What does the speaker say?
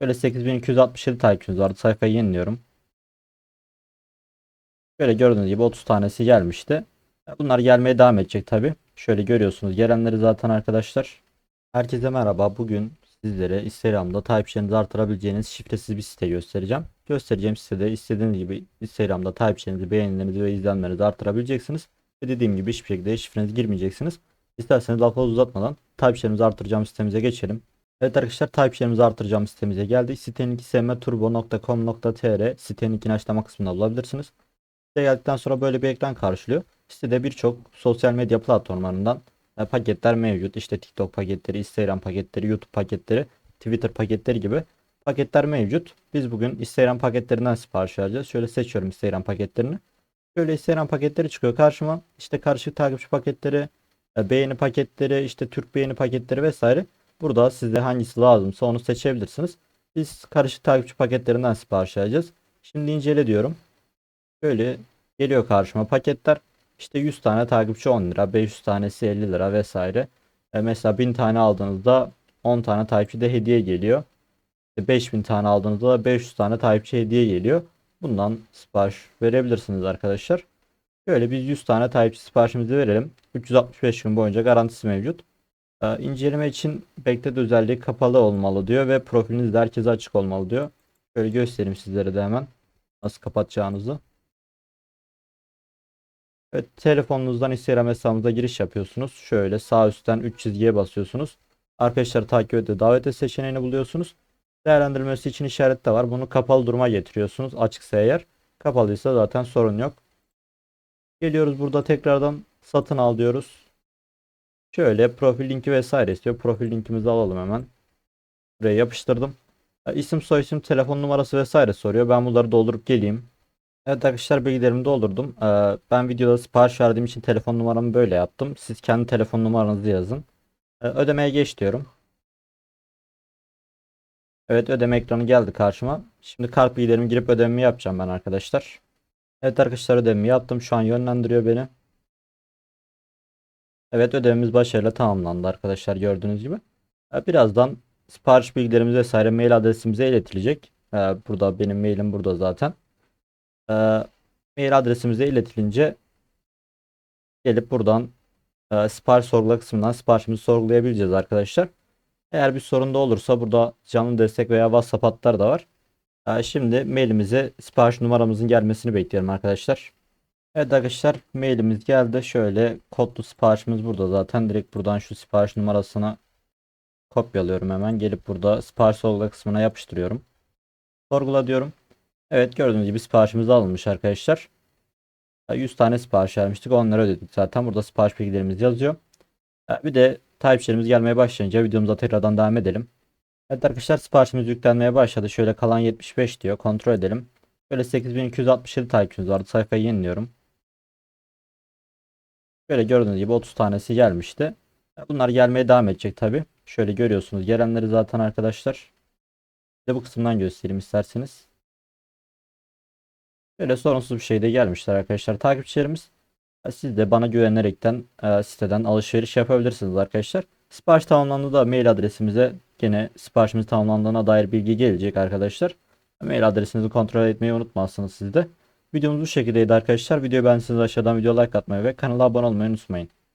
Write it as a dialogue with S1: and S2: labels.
S1: Böyle 8267 takipçimiz vardı. Sayfayı yeniliyorum. Böyle gördüğünüz gibi 30 tanesi gelmişti. Bunlar gelmeye devam edecek tabi. Şöyle görüyorsunuz. Gelenleri zaten arkadaşlar. Herkese merhaba. Bugün sizlere Instagram'da takipçilerinizi artırabileceğiniz şifresiz bir site göstereceğim. Göstereceğim sitede istediğiniz gibi Instagram'da takipçilerinizi, beğenilerinizi ve izlenmelerinizi artırabileceksiniz. Ve dediğim gibi hiçbir şekilde şifrenizi girmeyeceksiniz. İsterseniz lafı uzatmadan takipçilerimizi artıracağım sitemize geçelim. Evet arkadaşlar takipçilerimizi artıracağım sitemize geldik. Sitenin iki semmeturbo.com.tr sitenin linkini açıklama kısmında bulabilirsiniz. Siteye geldikten sonra böyle bir ekran karşılıyor. Sitede birçok sosyal medya platformlarından e, paketler mevcut. İşte TikTok paketleri, Instagram paketleri, YouTube paketleri, Twitter paketleri gibi paketler mevcut. Biz bugün Instagram paketlerinden sipariş vereceğiz. Şöyle seçiyorum Instagram paketlerini. Şöyle Instagram paketleri çıkıyor karşıma. İşte karışık takipçi paketleri, e, beğeni paketleri, işte Türk beğeni paketleri vesaire. Burada size hangisi lazımsa onu seçebilirsiniz. Biz karışık takipçi paketlerinden sipariş vereceğiz. Şimdi incele diyorum. Böyle geliyor karşıma paketler. İşte 100 tane takipçi 10 lira, 500 tanesi 50 lira vesaire. E mesela 1000 tane aldığınızda 10 tane takipçi de hediye geliyor. E 5000 tane aldığınızda da 500 tane takipçi hediye geliyor. Bundan sipariş verebilirsiniz arkadaşlar. Böyle biz 100 tane takipçi siparişimizi verelim. 365 gün boyunca garantisi mevcut. E, inceleme için beklet özelliği kapalı olmalı diyor ve profiliniz herkese açık olmalı diyor. Şöyle göstereyim sizlere de hemen nasıl kapatacağınızı. Evet, telefonunuzdan Instagram hesabınıza giriş yapıyorsunuz. Şöyle sağ üstten 3 çizgiye basıyorsunuz. Arkadaşları takip et davet et seçeneğini buluyorsunuz. Değerlendirmesi için işaret de var. Bunu kapalı duruma getiriyorsunuz. Açıksa eğer. Kapalıysa zaten sorun yok. Geliyoruz burada tekrardan satın al diyoruz. Şöyle profil linki vesaire istiyor. Profil linkimizi alalım hemen. Buraya yapıştırdım. Ya, İsim soyisim telefon numarası vesaire soruyor. Ben bunları doldurup geleyim. Evet arkadaşlar bilgilerimi doldurdum. Ee, ben videoda sipariş verdiğim için telefon numaramı böyle yaptım. Siz kendi telefon numaranızı yazın. Ee, ödemeye geç diyorum. Evet ödeme ekranı geldi karşıma. Şimdi kart bilgilerimi girip ödememi yapacağım ben arkadaşlar. Evet arkadaşlar ödememi yaptım. Şu an yönlendiriyor beni. Evet ödememiz başarıyla tamamlandı arkadaşlar gördüğünüz gibi. Ee, birazdan sipariş bilgilerimiz vesaire mail adresimize iletilecek. Ee, burada benim mailim burada zaten. Ee, mail adresimize iletilince gelip buradan e, sipariş sorgula kısmından siparişimizi sorgulayabileceğiz arkadaşlar. Eğer bir sorun da olursa burada canlı destek veya WhatsApp hatları da var. Şimdi mailimize sipariş numaramızın gelmesini bekliyorum arkadaşlar. Evet arkadaşlar mailimiz geldi. Şöyle kodlu siparişimiz burada zaten. Direkt buradan şu sipariş numarasına kopyalıyorum hemen. Gelip burada sipariş sorgula kısmına yapıştırıyorum. Sorgula diyorum. Evet gördüğünüz gibi siparişimiz alınmış arkadaşlar. 100 tane sipariş vermiştik. Onları ödedik zaten. Burada sipariş bilgilerimiz yazıyor. Bir de takipçilerimiz gelmeye başlayınca videomuza tekrardan devam edelim. Evet arkadaşlar siparişimiz yüklenmeye başladı. Şöyle kalan 75 diyor. Kontrol edelim. Böyle 8267 takipçimiz vardı. Sayfayı yeniliyorum. Böyle gördüğünüz gibi 30 tanesi gelmişti. Bunlar gelmeye devam edecek tabi. Şöyle görüyorsunuz. Gelenleri zaten arkadaşlar. Size bu kısımdan göstereyim isterseniz. Böyle sorunsuz bir şekilde gelmişler arkadaşlar takipçilerimiz. Siz de bana güvenerekten e, siteden alışveriş yapabilirsiniz arkadaşlar. Sipariş tamamlandığında mail adresimize gene siparişimiz tamamlandığına dair bilgi gelecek arkadaşlar. Mail adresinizi kontrol etmeyi unutmazsınız siz de. Videomuz bu şekildeydi arkadaşlar. Videoyu beğendiyseniz aşağıdan video like atmayı ve kanala abone olmayı unutmayın.